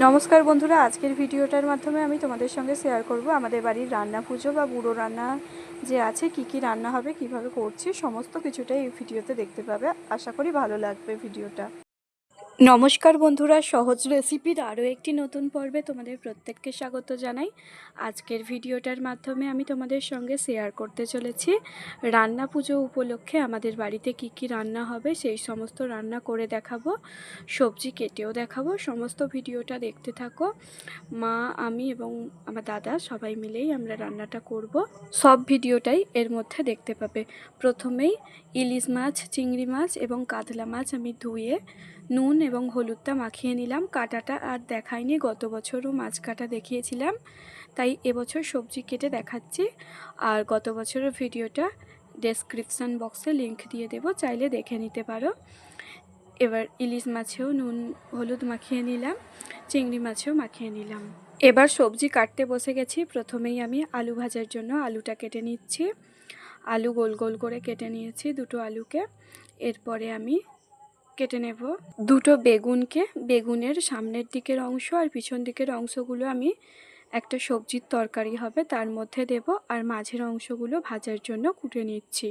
নমস্কার বন্ধুরা, আজকের ভিডিওটার মাধ্যমে আমি তোমাদের সঙ্গে শেয়ার করব আমাদের বাড়ির রান্না পুজো বা বুড়ো রান্না যে আছে, কি কি রান্না হবে, কীভাবে করছি, সমস্ত কিছুটাই এই ভিডিওতে দেখতে পাবে। আশা করি ভালো লাগবে ভিডিওটা। নমস্কার বন্ধুরা, সহজ রেসিপির আরও একটি নতুন পর্বে তোমাদের প্রত্যেককে স্বাগত জানাই। আজকের ভিডিওটার মাধ্যমে আমি তোমাদের সঙ্গে শেয়ার করতে চলেছি, রান্না পুজো উপলক্ষে আমাদের বাড়িতে কি কি রান্না হবে সেই সমস্ত রান্না করে দেখাবো, সবজি কেটেও দেখাবো, সমস্ত ভিডিওটা দেখতে থাকো। মা, আমি এবং আমার দাদা সবাই মিলেই আমরা রান্নাটা করব। সব ভিডিওটাই এর মধ্যে দেখতে পাবে। প্রথমেই ইলিশ মাছ, চিংড়ি মাছ এবং কাতলা মাছ আমি ধুয়ে নুন এবং হলুদটা মাখিয়ে নিলাম, কাটাটা আর দেখাইনি, গত বছরও মাছ কাটা দেখিয়েছিলাম, তাই এবছর সবজি কেটে দেখাচ্ছি। আর গত বছরের ভিডিওটা ডেসক্রিপশান বক্সে লিংক দিয়ে দেবো, চাইলে দেখে নিতে পারো। এবার ইলিশ মাছেও নুন, হলুদ মাখিয়ে নিলাম, চিংড়ি মাছেও মাখিয়ে নিলাম। এবার সবজি কাটতে বসে গেছি, প্রথমেই আমি আলু ভাজার জন্য আলুটা কেটে নিচ্ছি। আলু গোল গোল করে কেটে নিয়েছি দুটো আলুকে। এরপরে আমি কেটে নেব। দুটো বেগুনকে, বেগুনের সামনের দিকের অংশ আর পিছন দিকের অংশগুলো আমি একটা সবজির তরকারি হবে, তার মধ্যে দেব। আর মাঝের অংশগুলো ভাজার জন্য কুটে নিচ্ছি।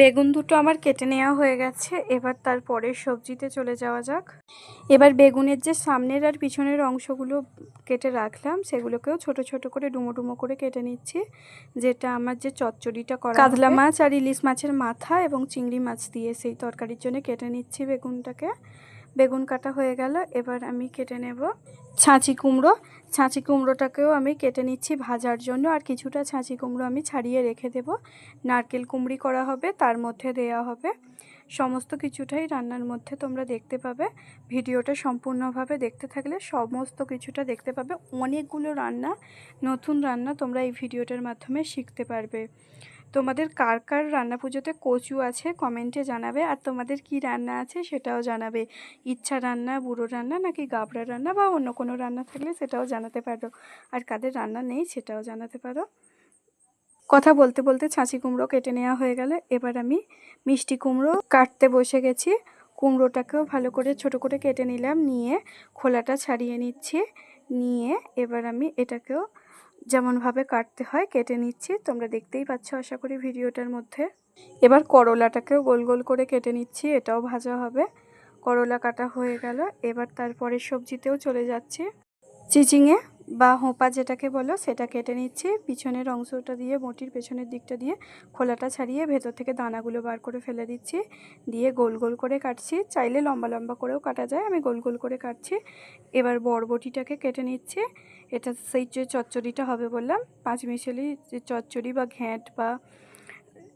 বেগুন দুটো আমার কেটে নেওয়া হয়ে গেছে এবার তারপরে সবজিতে চলে যাওয়া যাক। এবার বেগুনের যে সামনের আর পিছনের অংশগুলো কেটে রাখলাম সেগুলোকেও ছোট ছোট করে ডুমো ডুমো করে কেটে নিচ্ছি যেটা আমার যে চচ্চড়িটা করা কাতলা মাছ আর ইলিশ মাছের মাথা এবং চিংড়ি মাছ দিয়ে সেই তরকারির জন্য কেটে নিচ্ছি বেগুনটাকে। বেগুন কাটা হয়ে গেল এবার আমি কেটে নেব ছাঁচি কুমড়ো। ছাঁচি কুমড়োটাকেও আমি কেটে নিচ্ছি ভাজার জন্য, আর কিছুটা ছাঁচি কুমড়ো আমি ছাড়িয়ে রেখে দেব। নারকেল কুমড়ি করা হবে, তার মধ্যে দেয়া হবে। সমস্ত কিছুটাই রান্নার মধ্যে তোমরা দেখতে পাবে। ভিডিওটা সম্পূর্ণভাবে দেখতে থাকলে সমস্ত কিছুটা দেখতে পাবে। অনেকগুলো রান্না, নতুন রান্না তোমরা এই ভিডিওটার মাধ্যমে শিখতে পারবে। তোমাদের কার কার রান্না পুজোতে কচু আছে কমেন্টে জানাবে, আর তোমাদের কি রান্না আছে সেটাও জানাবে। ইচ্ছা রান্না, বুড়ো রান্না, নাকি গাবড়া রান্না, বা অন্য কোনো রান্না থাকলে সেটাও জানাতে পারো। আর কাদের রান্না নেই সেটাও জানাতে পারো। কথা বলতে বলতে ছাঁচি কুমড়ো কেটে নেওয়া হয়ে গেলে। এবার আমি মিষ্টি কুমড়ো কাটতে বসে গেছি। কুমড়োটাকেও ভালো করে ছোট করে কেটে নিলাম, নিয়ে খোলাটা ছাড়িয়ে নিচ্ছি। নিয়ে এবার আমি এটাকেও যেমনভাবে কাটতে হয়, কেটে নিচ্ছি। তোমরা দেখতেই পাচ্ছ, আশা করি ভিডিওটার মধ্যে। এবার করলাটাকেও গোল গোল করে কেটে নিচ্ছি, এটাও ভাজা হবে। করলা কাটা হয়ে গেল। এবার তারপরে সবজিতেও চলে যাচ্ছি। চিচিঙে বা হোঁপা যেটাকে বলো, সেটা কেটে নিচ্ছি। পিছনের অংশটা দিয়ে, বটির পেছনের দিকটা দিয়ে খোলাটা ছাড়িয়ে ভেতর থেকে দানাগুলো বার করে ফেলে দিচ্ছি। দিয়ে গোল গোল করে কাটছি। চাইলে লম্বা লম্বা করেও কাটা যায়। আমি গোল গোল করে কাটছি। এবার বরবটিটাকে কেটে নিচ্ছি। এটা সেই যে চচ্চড়িটা হবে বললাম, পাঁচ মিশালি যে চচ্চড়ি বা ঘ্যাঁট বা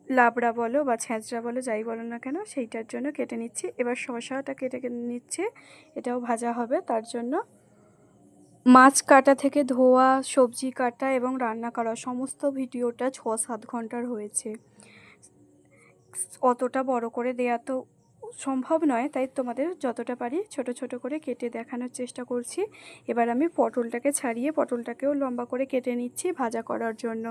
লাবড়া বলো বা ছ্যাঁচড়া বলো, যাই বলো না কেন, সেইটার জন্য কেটে নিচ্ছি। এবার শশাটা কেটে নিচ্ছে। এটাও ভাজা হবে, তার জন্য মাছ কাটা থেকে ধোয়া, সবজি কাটা এবং রান্না করা সমস্ত ভিডিওটা ছ সাত ঘণ্টার হয়েছে। অতটা বড় করে দেয়া তো সম্ভব নয়, তাই তোমাদের যতটা পারি ছোট ছোট করে কেটে দেখানোর চেষ্টা করছি। এবার আমি পটলটাকে ছাড়িয়ে পটলটাকেও লম্বা করে কেটে নিচ্ছি ভাজা করার জন্য।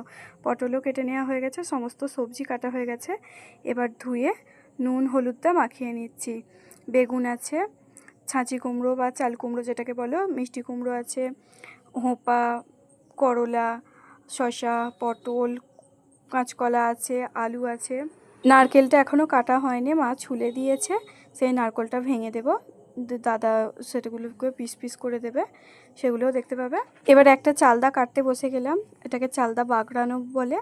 পটলও কেটে নেওয়া হয়ে গেছে, সমস্ত সবজি কাটা হয়ে গেছে। এবার ধুয়ে নুন, হলুদটা মাখিয়ে নিচ্ছি। বেগুন আছে ছাঁচি কুমড়ো বা চাল কুমড়ো যেটাকে বলো, মিষ্টি কুমড়ো আছে, হোঁপা, করলা, শসা, পটল, কাঁচকলা আছে, আলু আছে। নারকেলটা এখনও কাটা হয়নি, মা ছুলে দিয়েছে, সেই নারকেলটা ভেঙে দেবো। দাদা সেটাগুলোকে পিস পিস করে দেবে, সেগুলোও দেখতে পাবে। এবার একটা চালদা কাটতে বসে গেলাম, এটাকে চালদা বাগড়ানো বলে,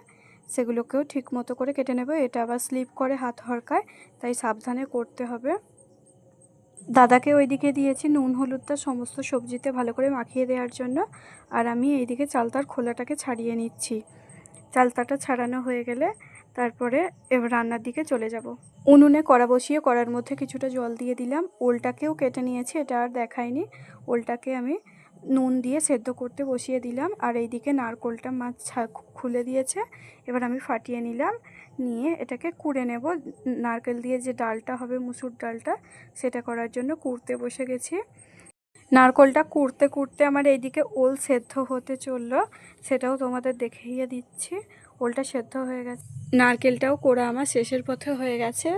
সেগুলোকেও ঠিক মতো করে কেটে নেবে। এটা আবার স্লিপ করে হাত হরকায়, তাই সাবধানে করতে হবে। দাদাকে ওইদিকে দিয়েছি নুন, হলুদটা, সমস্ত সবজিতে ভালো করে মাখিয়ে দেওয়ার জন্য। আর আমি এইদিকে চালতার খোলাটাকে ছাড়িয়ে নিচ্ছি। চালতাটা ছাড়ানো হয়ে গেলে তারপরে এবার রান্নার দিকে চলে যাব। উনুনে কড়া বসিয়ে কড়ার মধ্যে কিছুটা জল দিয়ে দিলাম। ওলটাকেও কেটে নিয়েছি, এটা আর দেখাইনি। ওলটাকে আমি নুন দিয়ে সেদ্ধ করতে বসিয়ে দিলাম। আর এইদিকে নারকোলটা মাছ খুলে দিয়েছে। এবার আমি ফাটিয়ে নিলাম। নিয়ে এটাকে কুড়ে নেব। নারকেল দিয়ে যে ডালটা হবে, মুসুর ডালটা, সেটা করার জন্য কুড়তে বসে গেছি। নারকোলটা কুড়তে কুড়তে আমার এইদিকে ওল সেদ্ধ হতে চলল। সেটাও তোমাদের দেখিয়ে দিচ্ছি। ওলটা সেদ্ধ হয়ে গেছে। নারকেলটাও কোড়া আমার শেষের পথে হয়ে গেছে।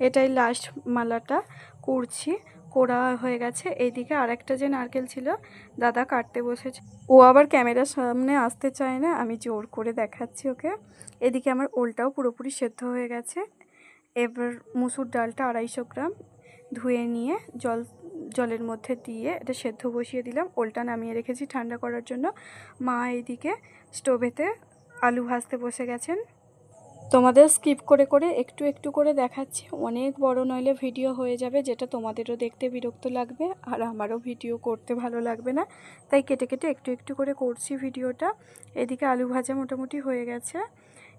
এটাই লাস্ট মালাটা কুড়ছি। কোড়া হয়ে গেছে। এইদিকে আরেকটা যে নারকেল ছিল, দাদা কাটতে বসেছে। ও আবার ক্যামেরার সামনে আসতে চায় না, আমি জোর করে দেখাচ্ছি ওকে। এদিকে আমার ওলটাও পুরোপুরি সেদ্ধ হয়ে গেছে। এবার মুসুর ডালটা আড়াইশো গ্রাম ধুয়ে নিয়ে জল, জলের মধ্যে দিয়ে এটা সেদ্ধ বসিয়ে দিলাম। ওলটা নামিয়ে রেখেছি ঠান্ডা করার জন্য। মা এইদিকে স্টোভেতে আলু ভাজতে বসে গেছেন। তোমাদের স্কিপ করে করে, একটু একটু করে দেখাচ্ছি। অনেক বড় নইলে ভিডিও হয়ে যাবে, যেটা তোমাদেরও দেখতে বিরক্ত লাগবে, আর আমারও ভিডিও করতে ভালো লাগবে না। তাই কেটে কেটে একটু একটু করে করছি ভিডিওটা এদিকে আলু ভাজা মোটামুটি হয়ে গেছে।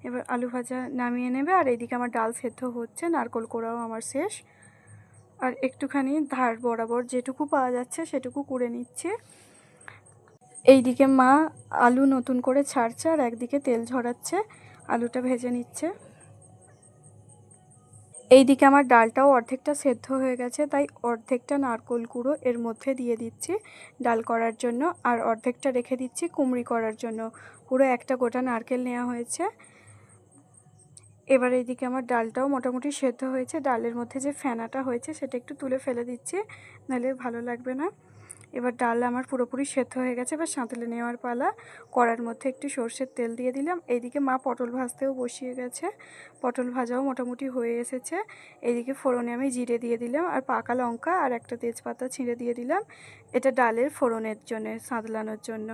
এবার আলু ভাজা নামিয়ে নেবে, আর এদিকে আমার ডাল সেদ্ধ হচ্ছে, নারকল কোড়াও আমার শেষ। আর একটুখানি ধার বরাবর যেটুকু পাওয়া যাচ্ছে, সেটুকু করে নিচ্ছে। এইদিকে মা আলু নতুন করে ছাড়ছে, আর একদিকে তেল ঝরাচ্ছে। আলুটা ভেজে নিচ্ছে। এইদিকে আমার ডালটাও অর্ধেকটা সেদ্ধ হয়ে গেছে, তাই অর্ধেকটা নারকোল গুঁড়ো এর মধ্যে দিয়ে দিচ্ছি ডাল করার জন্য, আর অর্ধেকটা রেখে দিচ্ছি কুমড়ি করার জন্য। পুরো একটা গোটা নারকেল নেওয়া হয়েছে। এবার এইদিকে আমার ডালটাও মোটামুটি সেদ্ধ হয়েছে। ডালের মধ্যে যে ফেনাটা হয়েছে সেটা একটু তুলে ফেলে দিচ্ছি, নাহলে ভালো লাগবে না। এবার ডাল আমার পুরোপুরি সেদ্ধ হয়ে গেছে। এবার সাঁতলে নেওয়ার পালা। কড়ার মধ্যে একটু সর্ষের তেল দিয়ে দিলাম। এইদিকে মা পটল ভাজতেও বসিয়ে গেছে। পটল ভাজাও মোটামুটি হয়ে এসেছে। এইদিকে ফোড়নে আমি জিরে দিয়ে দিলাম আর পাকা লঙ্কা আর একটা তেজপাতা ছিঁড়ে দিয়ে দিলাম। এটা ডালের ফোড়নের জন্য, সাঁতলানোর জন্য।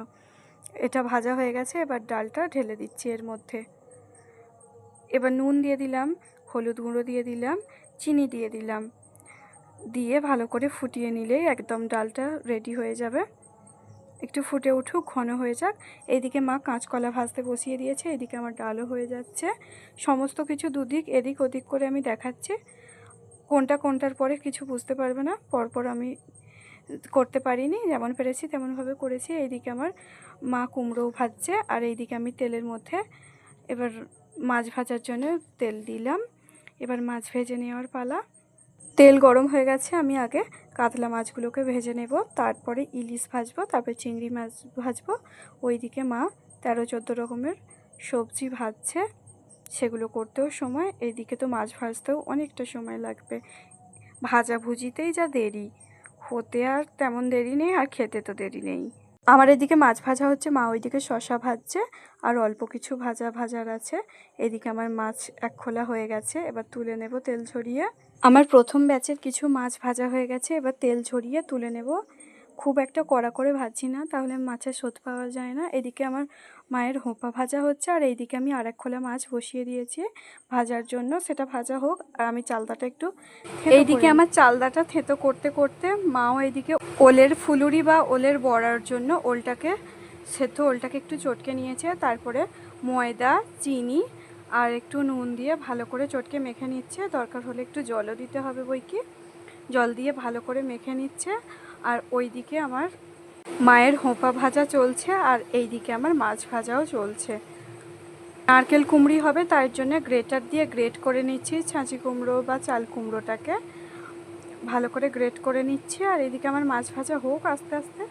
এটা ভাজা হয়ে গেছে। এবার ডালটা ঢেলে দিচ্ছি এর মধ্যে। এবার নুন দিয়ে দিলাম, হলুদ গুঁড়ো দিয়ে দিলাম, চিনি দিয়ে দিলাম। দিয়ে ভালো করে ফুটিয়ে নিলেই একদম ডালটা রেডি হয়ে যাবে। একটু ফুটে উঠুক, ঘন হয়ে যাক। এদিকে মা কাঁচকলা ভাজতে বসিয়ে দিয়েছে, এদিকে আমার ডালও হয়ে যাচ্ছে। সমস্ত কিছু দুদিক, এদিক ওদিক করে আমি দেখাচ্ছি। কোনটা কোনটার পরে কিছু বুঝতে পারবে না, পরপর আমি করতে পারিনি, যেমন পেরেছি তেমনভাবে করেছি। এইদিকে আমার মা কুমড়োও ভাজছে, আর এইদিকে আমি তেলের মধ্যে এবার মাছ ভাজার জন্য তেল দিলাম। এবার মাছ ভেজে নেওয়ার পালা। তেল গরম হয়ে গেছে, আমি আগে কাতলা মাছগুলোকে ভেজে নেব, তারপরে ইলিশ ভাজবো, তারপরে চিংড়ি মাছ ভাজবো, ওইদিকে মা তেরো চোদ্দ রকমের সবজি ভাজছে, সেগুলো করতেও সময় এইদিকে তো মাছ ভাজতেও অনেকটা সময় লাগবে। ভাজা ভুজিতেই যা দেরি, হতে আর তেমন দেরি নেই, আর খেতে তো দেরি নেই। আমার এদিকে মাছ ভাজা হচ্ছে, মা ওইদিকে শশা ভাজছে আর অল্প কিছু ভাজা ভাজার আছে। এদিকে আমার মাছ এক খোলা হয়ে গেছে, এবার তুলে নেব তেল ঝরিয়ে। আমার প্রথম ব্যাচের কিছু মাছ ভাজা হয়ে গেছে, এবার তেল ঝরিয়ে তুলে নেব। খুব একটা কড়া করে ভাজছি না, তাহলে মাছের স্বাদ পাওয়া যায় না। এদিকে আমার মায়ের হোঁপা ভাজা হচ্ছে আর এইদিকে আমি আরেক খোলা মাছ বসিয়ে দিয়েছি। ভাজার জন্য সেটা ভাজা হোক আর আমি চালদাটা একটু এইদিকে আমার চালদাটা থেতো করতে করতে মাও এইদিকে ওলের ফুলুরি বা ওলের বড়ার জন্য ওলটাকে সেদ্ধ ওলটাকে একটু চটকে নিয়েছে। তারপরে ময়দা চিনি আর একটু নুন দিয়ে ভালো করে চটকে মেখে নিচ্ছে। দরকার হলে একটু জলও দিতে হবে বই কি জল দিয়ে ভালো করে মেখে নিচ্ছে। আর ওইদিকে আমার মায়ের হোঁপা ভাজা চলছে আর এইদিকে আমার মাছ ভাজাও চলছে। নারকেল কুমড়ি হবে তার জন্য গ্রেটার দিয়ে গ্রেট করে নিচ্ছি ছাঁচি কুমড়ো বা চাল কুমড়োটাকে। ভালো করে গ্রেট করে নিচ্ছি আর এদিকে আমার মাছ ভাজা হোক আস্তে আস্তে।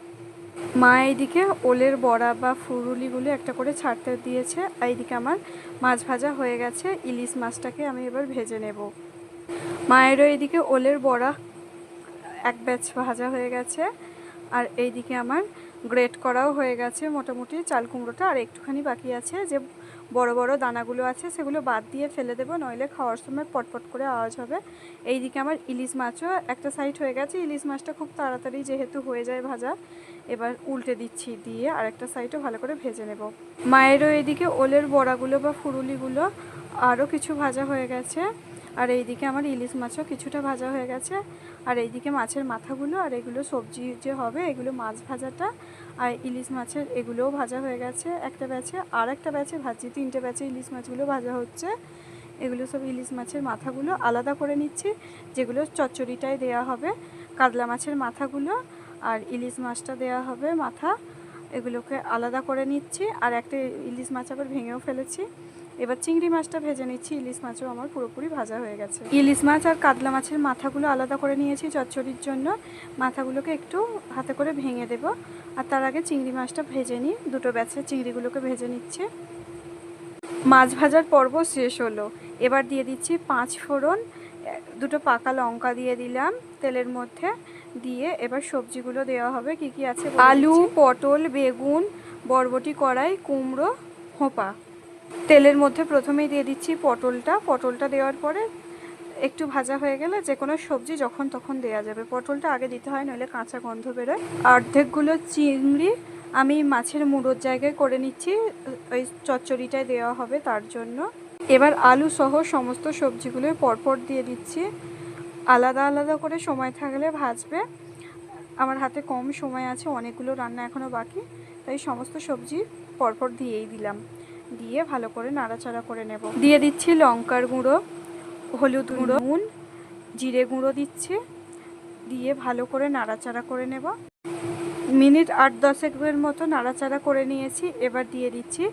মা এইদিকে ওলের বড়া বা ফুরুলিগুলো একটা করে ছাড়তে দিয়েছে। আর এইদিকে আমার মাছ ভাজা হয়ে গেছে, ইলিশ মাছটাকে আমি এবার ভেজে নেব। মায়েরও এইদিকে ওলের বড়া এক ব্যাচ ভাজা হয়ে গেছে। আর এইদিকে আমার গ্রেট করাও হয়ে গেছে মোটামুটি চাল কুমড়োটা, আর একটুখানি বাকি আছে। যে বড় বড় দানাগুলো আছে সেগুলো বাদ দিয়ে ফেলে দেবো, নইলে খাওয়ার সময় পটপট করে আওয়াজ হবে। এইদিকে আমার ইলিশ মাছও একটা সাইড হয়ে গেছে। ইলিশ মাছটা খুব তাড়াতাড়ি যেহেতু হয়ে যায় ভাজা, এবার উল্টে দিচ্ছি দিয়ে আর একটা সাইডও ভালো করে ভেজে নেব। মায়েরও এদিকে ওলের বড়াগুলো বা ফুরুলিগুলো আরও কিছু ভাজা হয়ে গেছে। আর এইদিকে আমার ইলিশ মাছও কিছুটা ভাজা হয়ে গেছে। আর এইদিকে মাছের মাথাগুলো আর এগুলো সবজি যে হবে, এগুলো মাছ ভাজাটা। আর ইলিশ মাছের এগুলোও ভাজা হয়ে গেছে একটা ব্যাচে। আর একটা ব্যাচে ভাজি তিনটে ব্যাচে ইলিশ মাছগুলো ভাজা হচ্ছে। এগুলো সব ইলিশ মাছের মাথাগুলো আলাদা করে নিচ্ছি, যেগুলো চচ্চড়িটায় দেয়া হবে। কাতলা মাছের মাথাগুলো আর ইলিশ মাছটা দেয়া হবে মাথা। এগুলোকে আলাদা করে নিচ্ছি আর একটা ইলিশ মাছ আবার ভেঙেও ফেলেছি। এবার চিংড়ি মাছটা ভেজে নিচ্ছি, ইলিশ মাছও আমার পুরোপুরি ভাজা হয়ে গেছে। ইলিশ মাছ আর কাতলা মাছের মাথাগুলো আলাদা করে নিয়েছি চচ্চড়ির জন্য। মাথাগুলোকে একটু হাতে করে ভেঙে দেব। আর তার আগে চিংড়ি মাছটা ভেজে নিই। দুটো ব্যাচের চিংড়িগুলোকে ভেজে নিচ্ছে। মাছ ভাজার পর্ব শেষ হলো। এবার দিয়ে দিচ্ছি পাঁচ ফোড়ন দুটো পাকা লঙ্কা দিয়ে দিলাম তেলের মধ্যে। দিয়ে এবার সবজিগুলো দেওয়া হবে। কি কি আছে আলু পটল বেগুন বরবটি কড়াই কুমড়ো হোঁপা। তেলের মধ্যে প্রথমেই দিয়ে দিচ্ছি পটলটা। পটলটা দেওয়ার পরে একটু ভাজা হয়ে গেলে যে কোনো সবজি যখন তখন দেওয়া যাবে। পটলটা আগে দিতে হয় নইলে কাঁচা গন্ধ বেরোয়। অর্ধেকগুলো চিংড়ি আমি মাছের মুড়োর জায়গায় করে নিচ্ছি। ওই চচ্চড়িটায় দেওয়া হবে তার জন্য। এবার আলু সহ সমস্ত সবজিগুলো পরপর দিয়ে দিচ্ছি। আলাদা আলাদা করে সময় থাকলে ভাজবে। আমার হাতে কম সময় আছে, অনেকগুলো রান্না এখনও বাকি। তাই সমস্ত সবজি পরপর দিয়েই দিলাম। দিয়ে ভালো করে নাড়াচাড়া করে নেব। দিয়ে দিচ্ছি লঙ্কার গুঁড়ো, হলুদ গুঁড়ো, নুন, জিরে গুঁড়ো দিচ্ছি। দিয়ে ভালো করে নাড়াচাড়া করে নেব। মিনিট আট দশেকের মতো নাড়াচাড়া করে নিয়েছি। এবার দিয়ে দিচ্ছি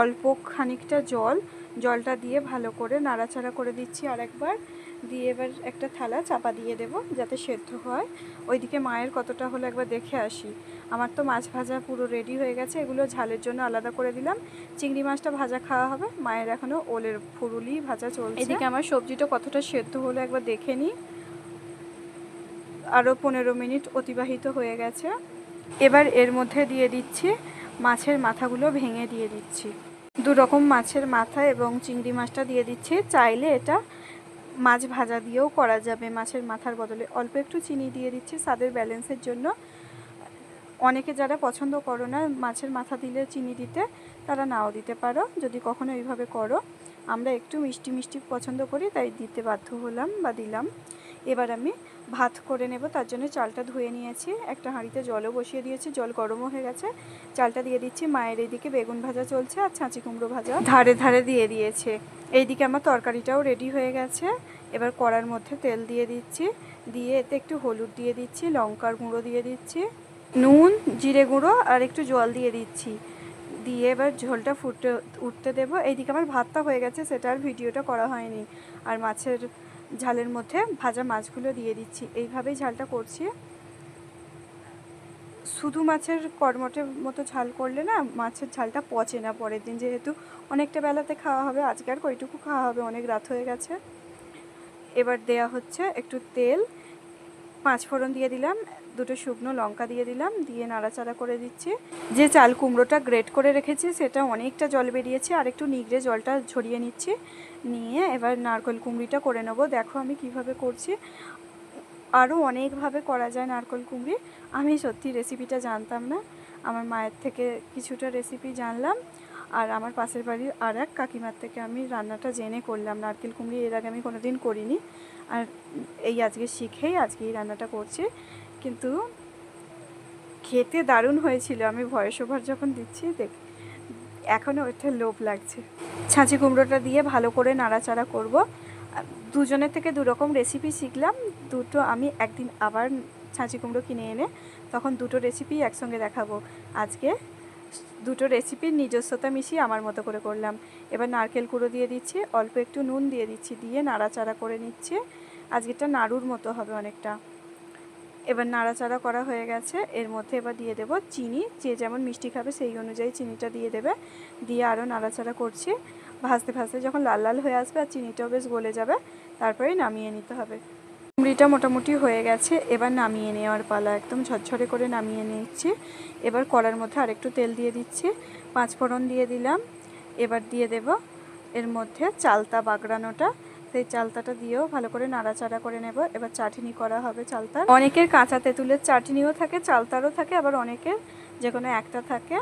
অল্প খানিকটা জল। জলটা দিয়ে ভালো করে নাড়াচাড়া করে দিচ্ছি আরেকবার। দিয়ে এবার একটা থালা চাপা দিয়ে দেব যাতে সেদ্ধ হয়। ওইদিকে মায়ের কতটা হলো একবার দেখে আসি। আমার তো মাছ ভাজা পুরো রেডি হয়ে গেছে এগুলো ঝালের জন্য আলাদা করে দিলাম। চিংড়ি মাছটা ভাজা খাওয়া হবে মায়ের এখনও ওলের ফুরুলি ভাজা চলছে। এদিকে আমার সবজিটা কতটা সেদ্ধ হলো একবার দেখে নিই। আরও পনেরো মিনিট অতিবাহিত হয়ে গেছে। এবার এর মধ্যে দিয়ে দিচ্ছি মাছের মাথাগুলো ভেঙে দিয়ে দিচ্ছি। দু রকম মাছের মাথা এবং চিংড়ি মাছটা দিয়ে দিচ্ছি। চাইলে এটা মাছ ভাজা দিয়েও করা যাবে। মাছের মাথার বদলে অল্প একটু চিনি দিয়ে দিচ্ছি স্বাদের ব্যালেন্সের জন্য। অনেকে যারা পছন্দ করো না মাছের মাথা দিলে চিনি দিতে, তারা নাও দিতে পারো। যদি কখনো এইভাবে করো, আমরা একটু মিষ্টি মিষ্টি পছন্দ করি, তাই দিতে বাধ্য হলাম বা দিলাম। এবার আমি ভাত করে নেব, তার জন্য চালটা ধুয়ে নিয়েছি। একটা হাঁড়িতে জলও বসিয়ে দিয়েছি, জল গরমও হয়ে গেছে। চালটা দিয়ে দিচ্ছি, মায়ের এইদিকে বেগুন ভাজা চলছে আর ছাঁচি কুমড়ো ভাজা। ধারে ধারে দিয়ে দিয়েছে। এইদিকে আমার তরকারিটাও রেডি হয়ে গেছে। এবার কড়ার মধ্যে তেল দিয়ে দিচ্ছি। দিয়ে এতে একটু হলুদ দিয়ে দিচ্ছি, লঙ্কার গুঁড়ো দিয়ে দিচ্ছি, নুন, জিরে গুঁড়ো আর একটু জল দিয়ে দিচ্ছি। দিয়ে এবার ঝোলটা ফুটে উঠতে দেবো। এইদিকে আমার ভাতটা হয়ে গেছে, সেটা আর ভিডিওটা করা হয়নি। আর মাছের ঝালের মধ্যে ভাজা মাছগুলো দিয়ে দিচ্ছি। এইভাবেই ঝালটা করছি। শুধু মাছের কর্মটের মতো ঝাল করলে না, মাছের ঝালটা পচে না পরের দিন। যেহেতু অনেকটা বেলাতে খাওয়া হবে, আজকে আর কইটুকু খাওয়া হবে, অনেক রাত হয়ে গেছে। এবার দেয়া হচ্ছে একটু তেল। পাঁচ ফোড়ন দিয়ে দিলাম। দুটো শুকনো লঙ্কা দিয়ে দিলাম, দিয়ে নাড়াচাড়া করে দিচ্ছি। যে চাল কুমড়োটা গ্রেট করে রেখেছি, সেটা অনেকটা জল বেরিয়েছে, আর একটু নিগড়ে জলটা ঝরিয়ে নিচ্ছি। নিয়ে এবার নারকেল কুমড়িটা করে নেব। দেখো আমি কীভাবে করছি। আরও অনেকভাবে করা যায় নারকেল কুমড়ি। আমি সত্যি রেসিপিটা জানতাম না। আমার মায়ের থেকে কিছুটা রেসিপি জানলাম। আর আমার পাশের বাড়ির আর এক কাকিমার থেকে আমি রান্নাটা জেনে করলাম। নারকেল কুমড়ি এর আগে আমি কোনোদিন করিনি। আর এই আজকে শিখেই আজকে এই রান্নাটা করছি। কিন্তু খেতে দারুণ হয়েছিল, আমি ভয়েস ওভার যখন দিচ্ছি, দেখ এখনও ওইটা লোভ লাগছে। ছাঁচি কুমড়োটা দিয়ে ভালো করে নাড়াচাড়া করব। দুজনের থেকে দু রকম রেসিপি শিখলাম। দুটো আমি একদিন আবার ছাঁচি কুমড়ো কিনে এনে তখন দুটো রেসিপি একসঙ্গে দেখাবো। আজকে দুটো রেসিপির নিজস্বতা মিশিয়ে আমার মতো করে করলাম। এবার নারকেল কুড়ো দিয়ে দিচ্ছি, অল্প একটু নুন দিয়ে দিচ্ছি, দিয়ে নাড়াচাড়া করে নিচ্ছে। আজকেরটা নাড়ুর মতো হবে অনেকটা। এবার নাড়াচাড়া করা হয়ে গেছে। এর মধ্যে এবার দিয়ে দেবো চিনি। যে যেমন মিষ্টি খাবে সেই অনুযায়ী চিনিটা দিয়ে দেবে। দিয়ে আরও নাড়াচাড়া করছি। ভাজতে ভাজতে যখন লাল লাল হয়ে আসবে আর চিনিটাও বেশ গলে যাবে তারপরে নামিয়ে নিতে হবে। কুমড়িটা মোটামুটি হয়ে গেছে। এবার নামিয়ে নেওয়ার পালা। একদম ঝরঝরে করে নামিয়ে নিচ্ছি। এবার কড়ার মধ্যে আরেকটু তেল দিয়ে দিচ্ছি। পাঁচ ফোড়ন দিয়ে দিলাম। এবার দিয়ে দেব এর মধ্যে চালতা বাগড়ানোটা। সেই চালতাটা দিয়েও ভালো করে নাড়াচাড়া করে নেব। এবার চাটনি করা হবে চালতার। অনেকের কাঁচা তেঁতুলের চাটনিও থাকে, চালতারও থাকে, আবার অনেকের যে কোনো একটা থাকে।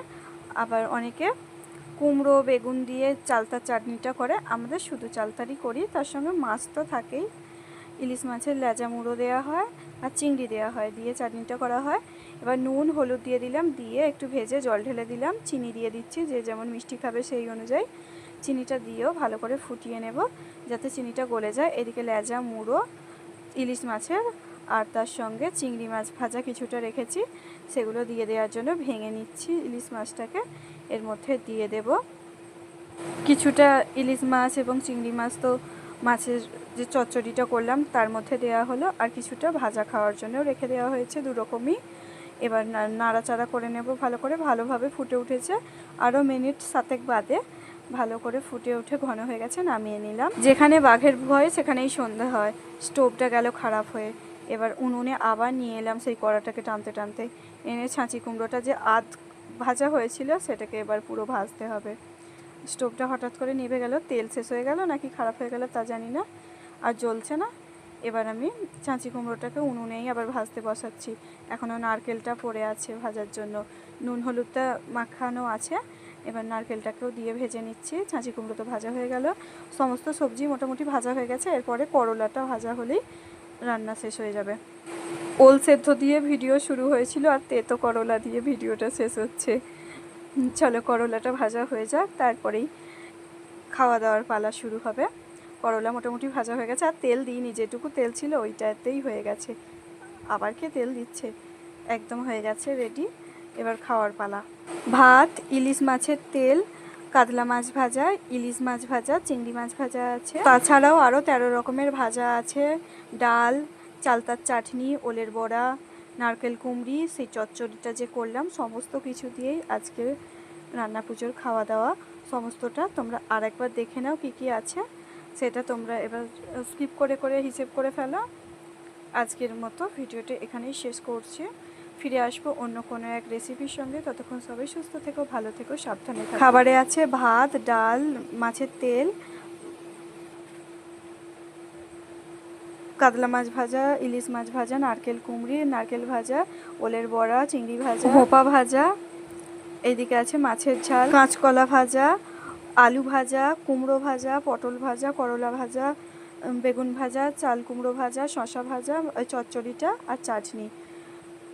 আবার অনেকে কুমড়ো, বেগুন দিয়ে চালতার চাটনিটা করে। আমাদের শুধু চালতারই করি, তার সঙ্গে মাছ তো থাকেই। ইলিশ মাছের লেজা মুড়ো দেওয়া হয় আর চিংড়ি দেওয়া হয়, দিয়ে চাটনিটা করা হয়। এবার নুন, হলুদ দিয়ে দিলাম, দিয়ে একটু ভেজে জল ঢেলে দিলাম। চিনি দিয়ে দিচ্ছি, যে যেমন মিষ্টি খাবে সেই অনুযায়ী। চিনিটা দিয়েও ভালো করে ফুটিয়ে নেব, যাতে চিনিটা গলে যায়। এদিকে লেজা, মুড়ো, ইলিশ মাছের আর তার সঙ্গে চিংড়ি মাছ ভাজা কিছুটা রেখেছি। সেগুলো দিয়ে দেওয়ার জন্য ভেঙে নিচ্ছি ইলিশ মাছটাকে। এর মধ্যে দিয়ে দেব কিছুটা ইলিশ মাছ এবং চিংড়ি মাছ। তো মাছের যে চচ্চড়িটা করলাম, তার মধ্যে দেওয়া হলো আর কিছুটা ভাজা খাওয়ার জন্যও রেখে দেওয়া হয়েছে দু রকমই এবার নাড়াচাড়া করে নেব ভালো করে। ভালোভাবে ফুটে উঠেছে। আরও মিনিট সাতেক বাদে ভালো করে ফুটে উঠে ঘন হয়ে গেছে, নামিয়ে নিলাম। যেখানে বাঘের ভয়, সেখানেই সন্ধে হয়। স্টোভটা গেল খারাপ হয়ে। এবার উনুনে আবার নিয়ে এলাম সেই কড়াটাকে টানতে টানতে। এনে ছাঁচি কুমড়োটা যে আধ ভাজা হয়েছিল, সেটাকে এবার পুরো ভাজতে হবে। স্টোভটা হঠাৎ করে নিভে গেল, তেল শেষ হয়ে গেল, নাকি খারাপ হয়ে গেল তা জানি না, আর জ্বলছে না। এবার আমি চাঁচি কুমড়োটাকে উনুনেই আবার ভাজতে বসাচ্ছি। এখনও নারকেলটা পড়ে আছে ভাজার জন্য। নুন হলুদটা মাখানো আছে। এবার নারকেলটাকেও দিয়ে ভেজে নিচ্ছি। ছাঁচি কুমড়ো তো ভাজা হয়ে গেল। সমস্ত সবজি মোটামুটি ভাজা হয়ে গেছে। এরপরে করলাটা ভাজা হলেই রান্না শেষ হয়ে যাবে। ওল সেদ্ধ দিয়ে ভিডিও শুরু হয়েছিল আর তেতো করলা দিয়ে ভিডিওটা শেষ হচ্ছে। চলো করলাটা ভাজা হয়ে যাক, তারপরেই খাওয়া দাওয়ার পালা শুরু হবে। করলা মোটামুটি ভাজা হয়ে গেছে। আর তেল দিইনি, যেটুকু তেল ছিল ওইটাতেই হয়ে গেছে। আবার কে তেল দিচ্ছে? একদম হয়ে গেছে রেডি এবার খাওয়ার পালা। ভাত, ইলিশ মাছের তেল, কাতলা মাছ ভাজা, ইলিশ মাছ ভাজা, চিংড়ি মাছ ভাজা আছে। তাছাড়াও আরও তেরো রকমের ভাজা আছে। ডাল, চালতার চাটনি, ওলের বড়া, নারকেল কুমড়ি, সেই চচ্চড়িটা যে করলাম, সমস্ত কিছু দিয়েই আজকে রান্না পুজোর খাওয়া দাওয়া। সমস্তটা তোমরা আরেকবার দেখে নাও কী কী আছে। সেটা তোমরা এবার স্কিপ করে করে হিসেব করে ফেলো। আজকের মতো ভিডিওটা এখানেই শেষ করছি। ফিরে আসব অন্য কোনো এক রেসিপির সঙ্গে। ততক্ষণ সবাই সুস্থ থেকো ভালো থেকো সাবধানে খাবারে আছে ভাত ডাল মাছের তেল কাতলা মাছ ভাজা ইলিশ মাছ ভাজা নারকেল কুমড়ি নারকেল ভাজা ওলের বড়া চিংড়ি ভাজা হোপা ভাজা। এদিকে আছে মাছের ঝাল কাঁচকলা ভাজা আলু ভাজা কুমড়ো ভাজা পটল ভাজা করলা ভাজা বেগুন ভাজা চাল কুমড়ো ভাজা শশা ভাজা ওই চচ্চড়িটা আর চাটনি।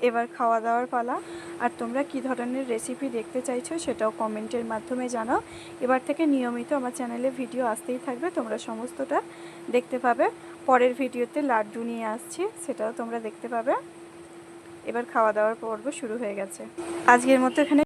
এবার খাওয়া দাওয়ার পালা। আর তোমরা কি ধরনের রেসিপি দেখতে চাইছো সেটাও কমেন্টের মাধ্যমে জানাও। এবার থেকে নিয়মিত আমার চ্যানেলে ভিডিও আসতেই থাকবে, তোমরা সমস্তটা দেখতে পাবে। পরের ভিডিওতে লাড্ডু নিয়ে আসছি, সেটাও তোমরা দেখতে পাবে। এবার খাওয়া দাওয়ার পর্ব শুরু হয়ে গেছে। আজকের মতো এখানে